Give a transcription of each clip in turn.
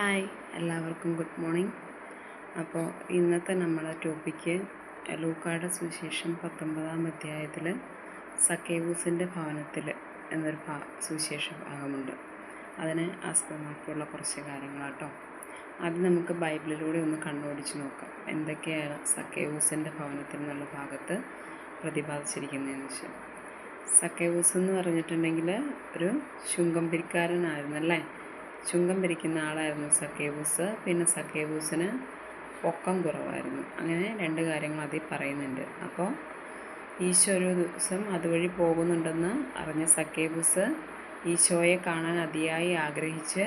Hi എല്ലാവർക്കും good morning. അപ്പോൾ ഇന്നത്തെ നമ്മളെ ടോപ്പിക്ക് ലൂക്കായുടെ സുവിശേഷം പത്തൊമ്പതാം അധ്യായത്തിൽ സക്കേവൂസിന്റെ ഭവനത്തിൽ എന്നൊരു ഭാ സുവിശേഷ ഭാഗമുണ്ട്. അതിനെ ആസ്പദമാക്കിയുള്ള കുറച്ച് കാര്യങ്ങളാട്ടോ. ആദ്യം നമുക്ക് ബൈബിളിലൂടെ ഒന്ന് കണ്ണോടിച്ച് നോക്കാം. എന്തൊക്കെയാണ് സക്കേവൂസിന്റെ ഭവനത്തിൽ എന്നുള്ള ഭാഗത്ത് പ്രതിപാദിച്ചിരിക്കുന്നതെന്ന് വെച്ചാൽ സക്കേവൂസ് എന്ന് പറഞ്ഞിട്ടുണ്ടെങ്കിൽ ഒരു ചുങ്കം പിരിക്കാരനായിരുന്നല്ലേ? ചുങ്കം പിരിക്കുന്ന ആളായിരുന്നു സക്കേബൂസ് പിന്നെ സക്കേബൂസിന് പൊക്കം കുറവായിരുന്നു. അങ്ങനെ രണ്ട് കാര്യങ്ങൾ അതിൽ പറയുന്നുണ്ട്. അപ്പോൾ ഈശോ ഒരു ദിവസം അതുവഴി പോകുന്നുണ്ടെന്ന് അറിഞ്ഞ സക്കേബൂസ് ഈശോയെ കാണാൻ അതിയായി ആഗ്രഹിച്ച്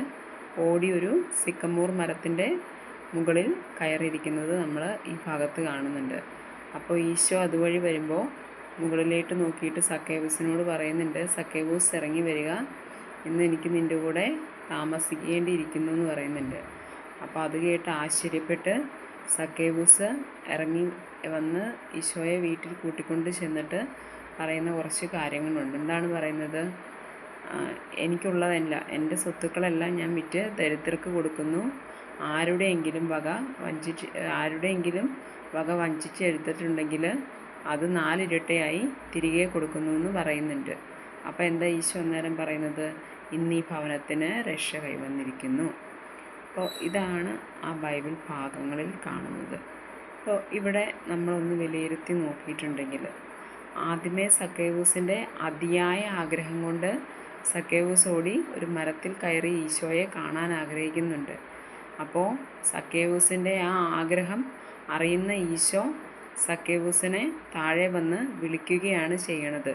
ഓടി ഒരു സിക്കമൂർ മരത്തിന്റെ മുകളിൽ കയറിയിരിക്കുന്നത് നമ്മൾ ഈ ഭാഗത്ത് കാണുന്നുണ്ട്. അപ്പോൾ ഈശോ അതുവഴി വരുമ്പോൾ മുകളിലേക്ക് നോക്കിയിട്ട് സക്കേബൂസിനോട് പറയുന്നുണ്ട് സക്കേബൂസ് ഇറങ്ങി വരിക. ഇന്ന് എനിക്ക് നിന്റെ കൂടെ താമസിക്കേണ്ടിയിരിക്കുന്നു എന്ന് പറയുന്നുണ്ട്. അപ്പോൾ അത് കേട്ട് ആശ്ചര്യപ്പെട്ട് സക്കേബൂസ് ഇറങ്ങി വന്ന് ഈശോയെ വീട്ടിൽ കൂട്ടിക്കൊണ്ട് ചെന്നിട്ട് പറയുന്ന കുറച്ച് കാര്യങ്ങളുണ്ട്. എന്താണ് പറയുന്നത്? എനിക്കുള്ളതല്ല. എന്റെ സ്വത്തുക്കളെല്ലാം ഞാൻ വിറ്റ് ദരിദ്രർക്ക് കൊടുക്കുന്നു. ആരുടെയെങ്കിലും വക വഞ്ചിച്ച് ആരുടെയെങ്കിലും വക വഞ്ചിച്ച് എടുത്തിട്ടുണ്ടെങ്കിൽ അത് നാലിരട്ടയായി തിരികെ കൊടുക്കുന്നു എന്ന് പറയുന്നുണ്ട്. അപ്പോൾ എന്താ ഈശോ അന്നേരം പറയുന്നത്? ഇന്ന് ഈ ഭവനത്തിന് രക്ഷ കൈവന്നിരിക്കുന്നു. അപ്പോൾ ഇതാണ് ആ ബൈബിൾ ഭാഗങ്ങളിൽ കാണുന്നത്. അപ്പോൾ ഇവിടെ നമ്മളൊന്ന് വിലയിരുത്തി നോക്കിയിട്ടുണ്ടെങ്കിൽ ആദ്യമേ സക്കേവൂസിന്റെ അതിയായ ആഗ്രഹം കൊണ്ട് സക്കേവൂസ് ഓടി ഒരു മരത്തിൽ കയറി ഈശോയെ കാണാൻ ആഗ്രഹിക്കുന്നുണ്ട്. അപ്പോൾ സക്കേവൂസിന്റെ ആ ആഗ്രഹം അറിയുന്ന ഈശോ സക്കേവൂസിനെ താഴെ വന്ന് വിളിക്കുകയാണ് ചെയ്യണത്.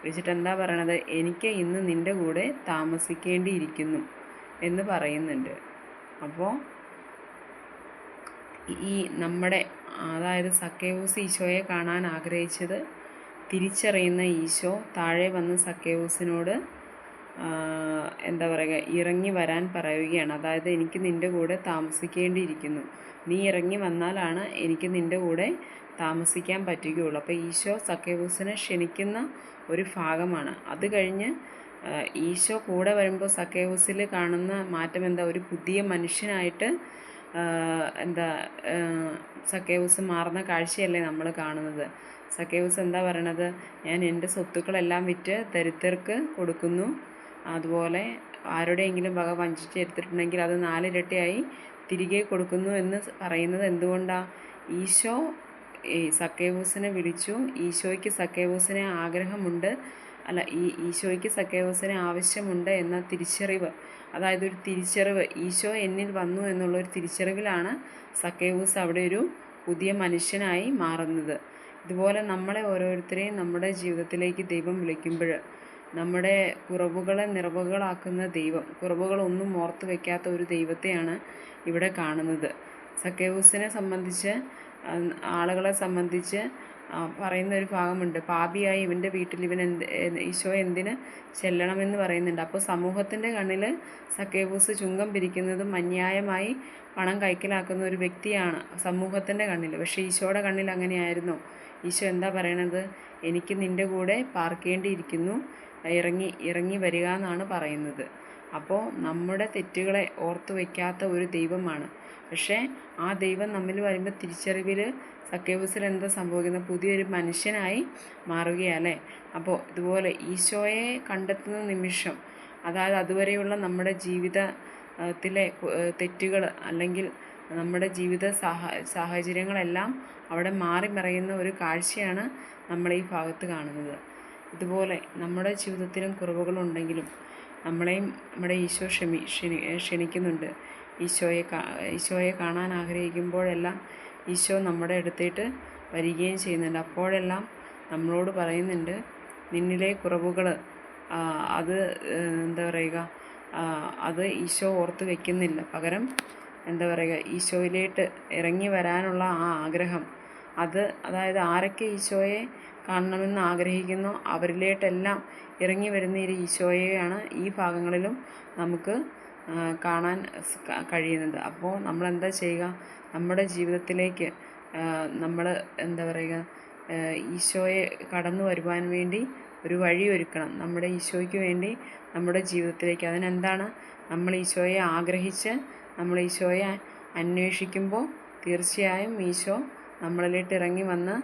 വിളിച്ചിട്ട് എന്താ പറയണത്? എനിക്ക് ഇന്ന് നിന്റെ കൂടെ താമസിക്കേണ്ടിയിരിക്കുന്നു എന്ന് പറയുന്നുണ്ട്. അപ്പോൾ ഈ നമ്മുടെ അതായത് സക്കേവൂസ് ഈശോയെ കാണാൻ ആഗ്രഹിച്ചത് തിരിച്ചറിയുന്ന ഈശോ താഴെ വന്ന് സക്കേവൂസിനോട് എന്താ പറയുക ഇറങ്ങി വരാൻ പറയുകയാണ്. അതായത് എനിക്ക് നിന്റെ കൂടെ താമസിക്കേണ്ടിയിരിക്കുന്നു. നീ ഇറങ്ങി വന്നാലാണ് എനിക്ക് നിന്റെ കൂടെ താമസിക്കാൻ പറ്റുകയുള്ളൂ. അപ്പോൾ ഈശോ സക്കേവൂസിനെ ക്ഷണിക്കുന്ന ഒരു ഭാഗമാണ്. അത് കഴിഞ്ഞ് ഈശോ കൂടെ വരുമ്പോൾ സക്കേവൂസിൽ കാണുന്ന മാറ്റം എന്താ? ഒരു പുതിയ മനുഷ്യനായിട്ട് എന്താ സക്കേബൂസ് മാറുന്ന കാഴ്ചയല്ലേ നമ്മൾ കാണുന്നത്. സക്കേവൂസ് എന്താ പറയണത്? ഞാൻ എന്റെ സ്വത്തുക്കളെല്ലാം വിറ്റ് ദരിദ്രർക്ക് കൊടുക്കുന്നു. അതുപോലെ ആരുടെയെങ്കിലും വക വഞ്ചിച്ച് എടുത്തിട്ടുണ്ടെങ്കിൽ അത് നാലിരട്ടിയായി തിരികെ കൊടുക്കുന്നു എന്ന് പറയുന്നത് എന്തുകൊണ്ടാണ് ഈശോ ഈ സക്കേവൂസിനെ വിളിച്ചു. ഈശോയ്ക്ക് സക്കേവൂസിനെ ആഗ്രഹമുണ്ട്. അല്ല ഈ ഈശോയ്ക്ക് സക്കേവൂസിനെ ആവശ്യമുണ്ട് എന്ന തിരിച്ചറിവ്. അതായത് ഒരു തിരിച്ചറിവ്. ഈശോ എന്നിൽ വന്നു എന്നുള്ള ഒരു തിരിച്ചറിവിലാണ് സക്കേവൂസ് അവിടെ ഒരു പുതിയ മനുഷ്യനായി മാറുന്നത്. ഇതുപോലെ നമ്മളെ ഓരോരുത്തരെയും നമ്മുടെ ജീവിതത്തിലേക്ക് ദൈവം വിളിക്കുമ്പോൾ നമ്മുടെ കുറവുകളെ നിറവുകളാക്കുന്ന ദൈവം കുറവുകളൊന്നും ഓർത്ത് വയ്ക്കാത്ത ഒരു ദൈവത്തെയാണ് ഇവിടെ കാണുന്നത്. സക്കേവൂസിനെ സംബന്ധിച്ച് ആളുകളെ സംബന്ധിച്ച് പറയുന്ന ഒരു ഭാഗമുണ്ട്. പാപിയായി ഇവന്റെ വീട്ടിൽ ഇവൻ എന്ത് ഈശോ എന്തിന് ചെല്ലണമെന്ന് പറയുന്നുണ്ട്. അപ്പോൾ സമൂഹത്തിന്റെ കണ്ണിൽ സക്കേബൂസ് ചുങ്കം പിരിക്കുന്നതും അന്യായമായി പണം കൈക്കലാക്കുന്ന ഒരു വ്യക്തിയാണ് സമൂഹത്തിന്റെ കണ്ണിൽ പക്ഷേ ഈശോയുടെ കണ്ണിൽ അങ്ങനെയായിരുന്നു. ഈശോ എന്താ പറയണത്? എനിക്ക് നിന്റെ കൂടെ പാർക്കേണ്ടിയിരിക്കുന്നു. ഇറങ്ങി ഇറങ്ങി വരിക എന്നാണ് പറയുന്നത്. അപ്പോൾ നമ്മുടെ തെറ്റുകളെ ഓർത്തു വയ്ക്കാത്ത ഒരു ദൈവമാണ് പക്ഷേ ആ ദൈവം നമ്മിൽ വരുമ്പോൾ തിരിച്ചറിവിൽ സക്കേബസിൽ എന്താ സംഭവിക്കുന്നത്? പുതിയൊരു മനുഷ്യനായി മാറുകയല്ലേ? അപ്പോൾ ഇതുപോലെ ഈശോയെ കണ്ടെത്തുന്ന നിമിഷം അതായത് അതുവരെയുള്ള നമ്മുടെ ജീവിതത്തിലെ തെറ്റുകൾ അല്ലെങ്കിൽ നമ്മുടെ ജീവിത സാഹ സാഹചര്യങ്ങളെല്ലാം അവിടെ മാറി മറയുന്ന ഒരു കാഴ്ചയാണ് നമ്മൾ ഈ ഭാഗത്ത് കാണുന്നത്. ഇതുപോലെ നമ്മുടെ ജീവിതത്തിലും കുറവുകളുണ്ടെങ്കിലും നമ്മളെയും നമ്മുടെ ഈശോ ക്ഷമി ക്ഷണി ക്ഷണിക്കുന്നുണ്ട്. ഈശോയെ ഈശോയെ കാണാൻ ആഗ്രഹിക്കുമ്പോഴെല്ലാം ഈശോ നമ്മുടെ അടുത്തേട്ട് വരികയും ചെയ്യുന്നുണ്ട്. അപ്പോഴെല്ലാം നമ്മളോട് പറയുന്നുണ്ട് നിന്നിലെ കുറവുകൾ അത് എന്താ പറയുക അത് ഈശോ ഓർത്ത് വെക്കുന്നില്ല. പകരം എന്താ പറയുക ഈശോയിലേട്ട് ഇറങ്ങി വരാനുള്ള ആ ആഗ്രഹം അത് അതായത് ആരൊക്കെ ഈശോയെ കാണണമെന്ന് ആഗ്രഹിക്കുന്നു അവരിലേട്ടെല്ലാം ഇറങ്ങി വരുന്ന ഈശോയെയാണ് ഈ ഭാഗങ്ങളിലും നമുക്ക് കാണാൻ കഴിയുന്നത്. അപ്പോൾ നമ്മൾ എന്താ ചെയ്യുക? നമ്മുടെ ജീവിതത്തിലേക്ക് നമ്മൾ എന്താ പറയുക ഈശോയെ കടന്നു വരുവാൻ വേണ്ടി ഒരു വഴി ഒരുക്കണം. നമ്മുടെ ഈശോയ്ക്ക് വേണ്ടി നമ്മുടെ ജീവിതത്തിലേക്ക്. അതിനെന്താണ്? നമ്മൾ ഈശോയെ ആഗ്രഹിച്ച് നമ്മൾ ഈശോയെ അന്വേഷിക്കുമ്പോൾ തീർച്ചയായും ഈശോ നമ്മളിലേക്ക് ഇറങ്ങി വന്ന്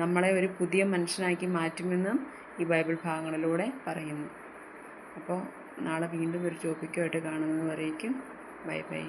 നമ്മളെ ഒരു പുതിയ മനുഷ്യനാക്കി മാറ്റുമെന്നും ഈ ബൈബിൾ ഭാഗങ്ങളിലൂടെ പറയുന്നു. അപ്പോൾ നാളെ വീണ്ടും ഒരു ടോപ്പിക്കുമായിട്ട് കാണുന്നത് വരേക്കും ബൈ ബൈ.